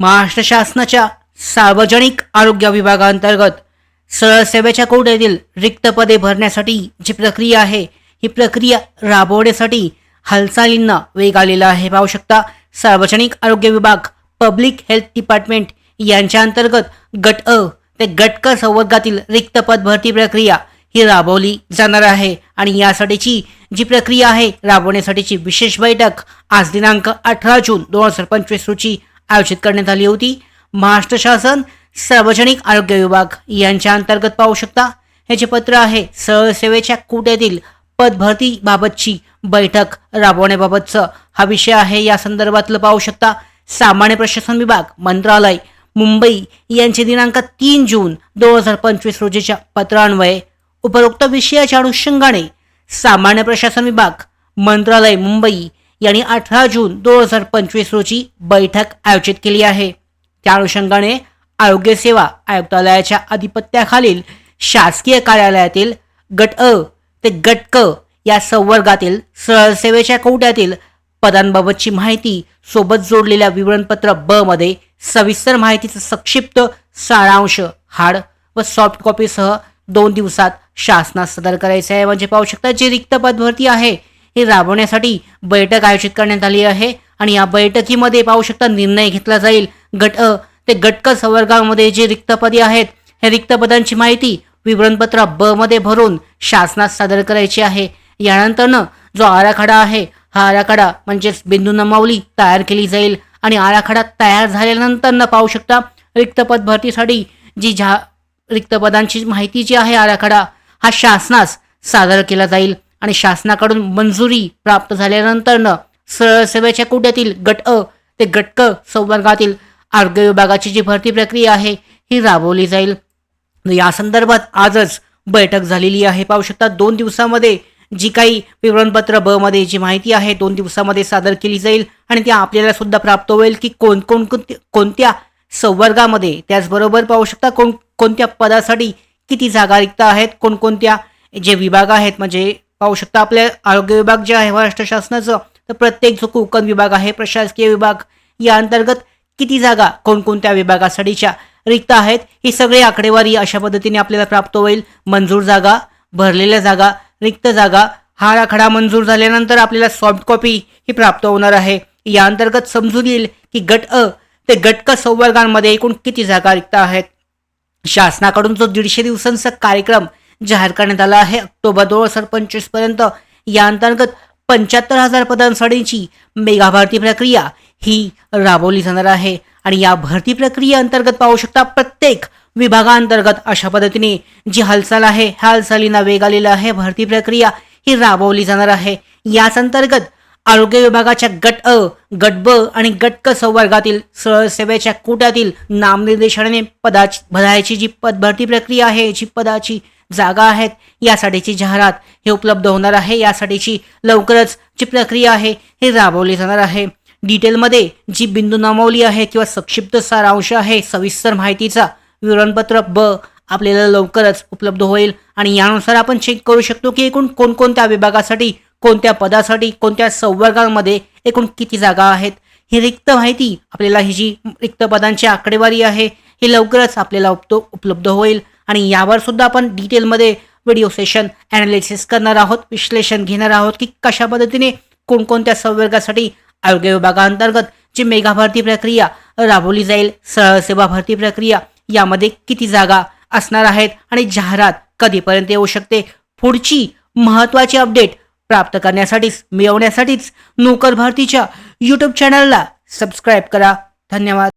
महाराष्ट्र शासनाच्या सार्वजनिक आरोग्य विभागाअंतर्गत सरळ सेवेच्या कोट्यातील रिक्त पदे भरण्यासाठी जी प्रक्रिया आहे ही प्रक्रिया राबवण्यासाठी हालचालींना वेग आलेला आहे. पाहू शकता सार्वजनिक आरोग्य विभाग पब्लिक हेल्थ डिपार्टमेंट यांच्या अंतर्गत गट अ ते गट क संवर्गातील रिक्त पद भरती प्रक्रिया ही राबवली जाणार आहे आणि यासाठीची जी प्रक्रिया आहे राबवण्यासाठीची विशेष बैठक आज दिनांक अठरा जून दोन हजार पंचवीस रोजी आयोजित करण्यात आली होती. महाराष्ट्र शासन सार्वजनिक आरोग्य विभाग यांच्या अंतर्गत पाहू शकता. हे जे पत्र आहे सहसेवेच्या कोट्यातील पदभरतीबाबतची बैठक राबवण्याबाबतचं. हा विषय आहे या संदर्भातलं पाहू शकता. सामान्य प्रशासन विभाग मंत्रालय मुंबई यांचे दिनांक तीन जून दोन हजार पंचवीस रोजीच्या पत्रान्वये. उपरोक्त विषयाच्या अनुषंगाने सामान्य प्रशासन विभाग मंत्रालय मुंबई यांनी अठरा जून दोन हजार पंचवीस रोजी बैठक आयोजित केली आहे. त्या अनुषंगाने आरोग्य सेवा आयुक्तालयाच्या अधिपत्याखालील शासकीय कार्यालयातील गट अ ते गट क या संवर्गातील सरळ सेवेच्या कोट्यातील पदांबाबतची माहिती सोबत जोडलेल्या विवरणपत्र ब मध्ये सविस्तर माहितीचं संक्षिप्त सारांश हार्ड व सॉफ्ट कॉपीसह दोन दिवसात शासनास सदर करायचे आहे. म्हणजे पाहू शकता जे रिक्त पद भरती आहे हे राबवण्यासाठी बैठक आयोजित करण्यात आली आहे आणि या बैठकीमध्ये पाहू शकता निर्णय घेतला जाईल. गट अ ते गटक क संवर्गामध्ये जे रिक्तपदे आहेत हे रिक्तपदांची माहिती विवरणपत्र ब मध्ये भरून शासनास सादर करायची आहे. यानंतरनं जो आराखडा आहे हा आराखडा म्हणजेच बिंदू नमावली तयार केली जाईल आणि आराखडा तयार झाल्यानंतर पाहू शकता रिक्तपद भरतीसाठी जी झा रिक्तपदांची माहिती जी आहे आराखडा हा शासनास सादर केला जाईल. आणि शासनाकडून मंजुरी प्राप्त झाल्यानंतरनं सरळ सेवेच्या कोट्यातील गट अ ते गट क संवर्गातील आरोग्य विभागाची जी भरती प्रक्रिया आहे ही राबवली जाईल. या संदर्भात आजच बैठक झालेली आहे. पाहू शकता दोन दिवसामध्ये जी काही विवरणपत्र ब मध्ये जी माहिती आहे दोन दिवसामध्ये सादर केली जाईल आणि ती आपल्याला सुद्धा प्राप्त होईल की कोण कोण कोणत्या संवर्गामध्ये. त्याचबरोबर पाहू शकता कोण कोणत्या पदासाठी किती जागा रिक्त आहेत कोणकोणत्या जे विभाग आहेत म्हणजे पाहू शकता आपल्या आरोग्य विभाग जे आहे महाराष्ट्र शासनाचं तर प्रत्येक जो कोकण विभाग आहे प्रशासकीय विभाग. या अंतर्गत किती जागा कोणकोणत्या विभागासाठीच्या रिक्त आहेत ही सगळी आकडेवारी अशा पद्धतीने आपल्याला प्राप्त होईल. मंजूर जागा भरलेल्या जागा रिक्त जागा हा आराखडा मंजूर झाल्यानंतर आपल्याला सॉफ्ट कॉपी ही प्राप्त होणार आहे. या अंतर्गत समजून येईल की गट अ ते गट क संवर्गांमध्ये एकूण किती जागा रिक्त आहेत. शासनाकडून जो दीडशे दिवसांचा कार्यक्रम जाहीर करण्यात आला आहे. ऑक्टोबर दोन हजार पंचवीसपर्यंत या अंतर्गत पंच्याहत्तर हजार पदांसाठीची मेगा भरती प्रक्रिया ही राबवली जाणार आहे. आणि या भरती प्रक्रिये अंतर्गत पाहू शकता प्रत्येक विभागांतर्गत अशा पद्धतीने जी हालचाल आहे ह्या हालचालींना वेग आलेला आहे. भरती प्रक्रिया ही राबवली जाणार आहे. याच अंतर्गत आरोग्य विभागाच्या गट अ गट ब आणि गट क संवर्गातील सेवेच्या कोट्यातील नामनिर्देशनाने पदाची भरायची जी पद भरती प्रक्रिया आहे जी पदाची जागा आहेत यासाठीची जाहिरात हे उपलब्ध होणार आहे. यासाठीची लवकरच जी प्रक्रिया आहे हे राबवली जाणार आहे. डिटेलमध्ये जी बिंदू नामावली आहे किंवा संक्षिप्त सारांश आहे सविस्तर माहितीचा विवरणपत्र ब आपल्याला लवकरच उपलब्ध होईल. आणि यानुसार आपण चेक करू शकतो की एकूण कोणकोणत्या विभागासाठी कोणत्या पदासाठी कोणत्या संवर्गांमध्ये एकूण किती जागा आहेत? ही रिक्त माहिती आपल्याला ही जी रिक्त पदांची आकडेवारी आहे ही लवकरच आपल्याला उपतो उपलब्ध होईल. आणि यावर सुद्धा आपण डिटेलमध्ये व्हिडिओ सेशन ॲनालिसिस करणार आहोत विश्लेषण घेणार आहोत की कशा पद्धतीने कोणकोणत्या संवर्गासाठी आरोग्य विभागाअंतर्गत जी मेगा भरती प्रक्रिया राबवली जाईल सरळ सेवा भरती प्रक्रिया यामध्ये किती जागा असणार आहेत आणि जाहिरात कधीपर्यंत येऊ शकते? पुढची महत्त्वाची अपडेट प्राप्त करण्यासाठीच मिळवण्यासाठीच नोकर भारतीच्या यूट्यूब चॅनलला सबस्क्राईब करा. धन्यवाद.